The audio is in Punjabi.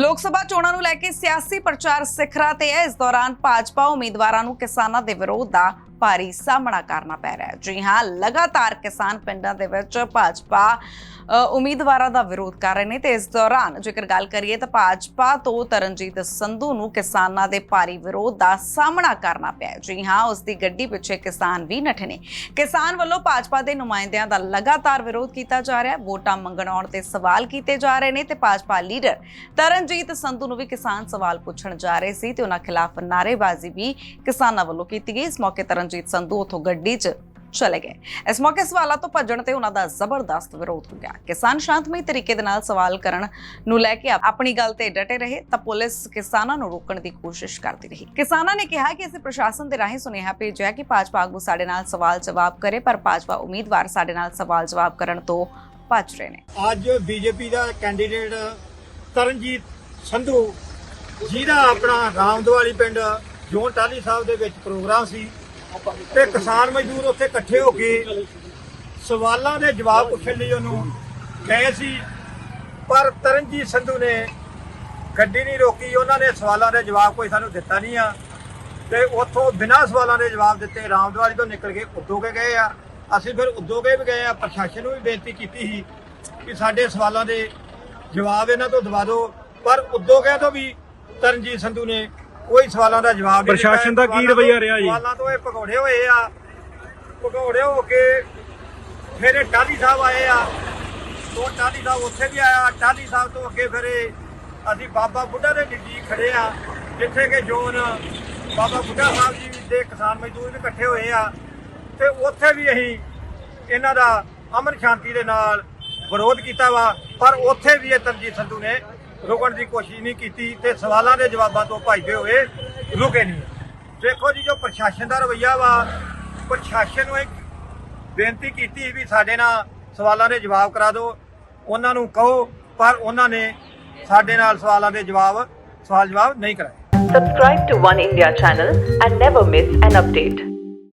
ਲੋਕ ਸਭਾ ਚੋਣਾਂ ਨੂੰ ਲੈ ਕੇ ਸਿਆਸੀ ਪ੍ਰਚਾਰ ਸਿਖਰਾਂ ਤੇ ਹੈ। ਇਸ ਦੌਰਾਨ ਭਾਜਪਾ ਉਮੀਦਵਾਰਾਂ ਨੂੰ ਕਿਸਾਨਾਂ ਦੇ ਵਿਰੋਧ ਦਾ ਭਾਰੀ ਸਾਹਮਣਾ ਕਰਨਾ ਪੈ ਰਿਹਾ ਹੈ। ਜੀ ਹਾਂ, ਲਗਾਤਾਰ ਕਿਸਾਨ ਪਿੰਡਾਂ ਦੇ ਵਿੱਚ ਭਾਜਪਾ ਉਮੀਦਵਾਰਾਂ ਦਾ ਵਿਰੋਧ ਕਰ ਰਹੇ ਨੇ ਤੇ ਇਸ ਦੌਰਾਨ ਜੇਕਰ ਗੱਲ ਕਰੀਏ ਤਾਂ ਭਾਜਪਾ ਤੋਂ ਤਰਨਜੀਤ ਸੰਧੂ ਨੂੰ ਕਿਸਾਨਾਂ ਦੇ ਭਾਰੀ ਵਿਰੋਧ ਦਾ ਸਾਹਮਣਾ ਕਰਨਾ ਪਿਆ ਜੀ ਹਾਂ, ਉਸ ਦੀ ਗੱਡੀ ਪਿੱਛੇ ਕਿਸਾਨ ਵੀ ਨੱਠੇ ਨੇ। ਕਿਸਾਨ ਵੱਲੋਂ ਭਾਜਪਾ ਦੇ ਨੁਮਾਇੰਦਿਆਂ ਦਾ ਲਗਾਤਾਰ ਵਿਰੋਧ ਕੀਤਾ ਜਾ ਰਿਹਾ ਹੈ। ਵੋਟਾਂ ਮੰਗਣ ਆਉਣ ਤੇ ਸਵਾਲ ਕੀਤੇ ਜਾ ਰਹੇ ਨੇ ਤੇ ਭਾਜਪਾ ਲੀਡਰ ਤਰਨਜੀਤ ਸੰਧੂ ਨੂੰ ਵੀ ਕਿਸਾਨ ਸਵਾਲ ਪੁੱਛਣ ਜਾ ਰਹੇ ਸੀ ਤੇ ਉਹਨਾਂ ਖਿਲਾਫ ਨਾਅਰੇਬਾਜ਼ੀ ਵੀ ਕਿਸਾਨਾਂ ਵੱਲੋਂ ਕੀਤੀ ਗਈ। ਇਸ ਮੌਕੇ ਤਰਨਜੀਤ ਸੰਧੂ ਉਥੋਂ ਗੱਡੀ 'ਚ ਚਲੇ ਗਏ। ਇਸ ਮੌਕੇ ਸਵਾਲਾਂ ਤੋਂ ਭੱਜਣ ਤੇ ਉਹਨਾਂ ਦਾ ਜ਼ਬਰਦਸਤ ਵਿਰੋਧ ਹੋ ਗਿਆ। ਕਿਸਾਨ ਸ਼ਾਂਤਮਈ ਤਰੀਕੇ ਦੇ ਨਾਲ ਸਵਾਲ ਕਰਨ ਨੂੰ ਲੈ ਕੇ ਆਪਣੀ ਗੱਲ ਤੇ ਡਟੇ ਰਹੇ, ਤਾਂ ਪੁਲਿਸ ਕਿਸਾਨਾਂ ਨੂੰ ਰੋਕਣ ਦੀ ਕੋਸ਼ਿਸ਼ ਕਰਦੀ ਰਹੀ। ਕਿਸਾਨਾਂ ਨੇ ਕਿਹਾ ਕਿ ਅਸੀਂ ਪ੍ਰਸ਼ਾਸਨ ਦੇ ਰਾਹੀਂ ਸੁਨੇਹਾ ਭੇਜਿਆ ਕਿ ਭਾਜਪਾ ਆਗੂ ਸਾਡੇ ਨਾਲ ਸਵਾਲ ਜਵਾਬ ਕਰੇ, ਪਰ ਭਾਜਪਾ ਉਮੀਦਵਾਰ ਸਾਡੇ ਨਾਲ ਸਵਾਲ ਜਵਾਬ ਕਰਨ ਤੋਂ ਭੱਜ ਰਹੇ ਨੇ। ਅੱਜ ਬੀਜੇਪੀ ਦਾ ਕੈਂਡੀਡੇਟ ਤਰਨਜੀਤ ਸੰਧੂ, ਜਿਹਦਾ ਆਪਣਾ ਰਾਮਦਵਾਲੀ ਪਿੰਡ ਜੋਨ ਟਾਲੀ ਸਾਹਿਬ ਦੇ ਵਿੱਚ ਪ੍ਰੋਗਰਾਮ ਸੀ ਤੇ ਕਿਸਾਨ ਮਜ਼ਦੂਰ ਉੱਥੇ ਇਕੱਠੇ ਹੋ ਕੇ ਸਵਾਲਾਂ ਦੇ ਜਵਾਬ ਪੁੱਛਣ ਲਈ ਉਹਨੂੰ ਗਏ ਸੀ। ਪਰ ਤਰਨਜੀਤ ਸੰਧੂ ਨੇ ਗੱਡੀ ਨਹੀਂ ਰੋਕੀ, ਉਹਨਾਂ ਨੇ ਸਵਾਲਾਂ ਦੇ ਜਵਾਬ ਕੋਈ ਸਾਨੂੰ ਦਿੱਤਾ ਨਹੀਂ ਆ। ਤੇ ਉੱਥੋਂ ਬਿਨਾਂ ਸਵਾਲਾਂ ਦੇ ਜਵਾਬ ਦਿੱਤੇ ਰਾਮਦਵਾਲੀ ਤੋਂ ਨਿਕਲ ਕੇ ਉਦੋਗੇ ਗਏ ਆ। ਅਸੀਂ ਫਿਰ ਉਦੋਗੇ ਵੀ ਗਏ ਆ, ਪ੍ਰਸ਼ਾਸਨ ਨੂੰ ਵੀ ਬੇਨਤੀ ਕੀਤੀ ਸੀ ਕਿ ਸਾਡੇ ਸਵਾਲਾਂ ਦੇ ਜਵਾਬ ਇਹਨਾਂ ਤੋਂ ਦਵਾ ਦਿਓ। ਪਰ ਉਦੋਗੇ ਤੋਂ ਵੀ ਤਰਨਜੀਤ ਸੰਧੂ ਨੇ ਕੋਈ ਸਵਾਲਾਂ ਦਾ ਜਵਾਬ ਨਹੀਂ। ਪ੍ਰਸ਼ਾਸਨ ਦਾ ਕੀ ਰਵੱਈਆ ਰਿਹਾ ਜੀ? ਸਵਾਲਾਂ ਤੋਂ ਇਹ ਭਗੌੜੇ ਹੋਏ ਆ ਭਗੌੜੇ ਹੋ ਕੇ ਫਿਰ ਇਹ ਟਾਲੀ ਸਾਹਿਬ ਆਏ ਆ ਤੋਂ ਟਾਲੀ ਸਾਹਿਬ ਉੱਥੇ ਵੀ ਆਇਆ ਟਾਲੀ ਸਾਹਿਬ ਤੋਂ ਅੱਗੇ ਫਿਰ ਅਸੀਂ ਬਾਬਾ ਬੁੱਢਾ ਦੇ ਨਜ਼ਦੀਕ ਖੜੇ ਆ ਜਿੱਥੇ ਕਿ ਜੋਨ ਬਾਬਾ ਬੁੱਢਾ ਸਾਹਿਬ ਜੀ ਦੇ ਕਿਸਾਨ ਮਜ਼ਦੂਰ ਵੀ ਇਕੱਠੇ ਹੋਏ ਆ ਤੇ ਉੱਥੇ ਵੀ ਅਸੀਂ ਇਹਨਾਂ ਦਾ ਅਮਨ ਸ਼ਾਂਤੀ ਦੇ ਨਾਲ ਵਿਰੋਧ ਕੀਤਾ ਵਾ, ਪਰ ਉੱਥੇ ਵੀ ਇਹ ਤਰਜੀਤ ਸੰਧੂ ਨੇ ਰੁਕਣ ਦੀ ਕੋਸ਼ਿਸ਼ ਨਹੀਂ ਕੀਤੀ ਤੇ ਸਵਾਲਾਂ ਦੇ ਜਵਾਬਾਂ ਤੋਂ ਭੱਜਦੇ ਹੋਏ ਰੁਕੇ ਨਹੀਂ ਦੇਖੋ ਜੀ, ਜੋ ਪ੍ਰਸ਼ਾਸਨ ਦਾ ਰਵੱਈਆ ਵਾ, ਪ੍ਰਸ਼ਾਸਨ ਨੂੰ ਇੱਕ ਬੇਨਤੀ ਕੀਤੀ ਵੀ ਸਾਡੇ ਨਾਲ ਸਵਾਲਾਂ ਦੇ ਜਵਾਬ ਕਰਾ ਦਿਓ, ਉਹਨਾਂ ਨੂੰ ਕਹੋ, ਪਰ ਉਹਨਾਂ ਨੇ ਸਾਡੇ ਨਾਲ ਸਵਾਲਾਂ ਦੇ ਜਵਾਬ, ਸਵਾਲ ਜਵਾਬ ਨਹੀਂ ਕਰਾਏ subscribe to One India channel and never miss an update.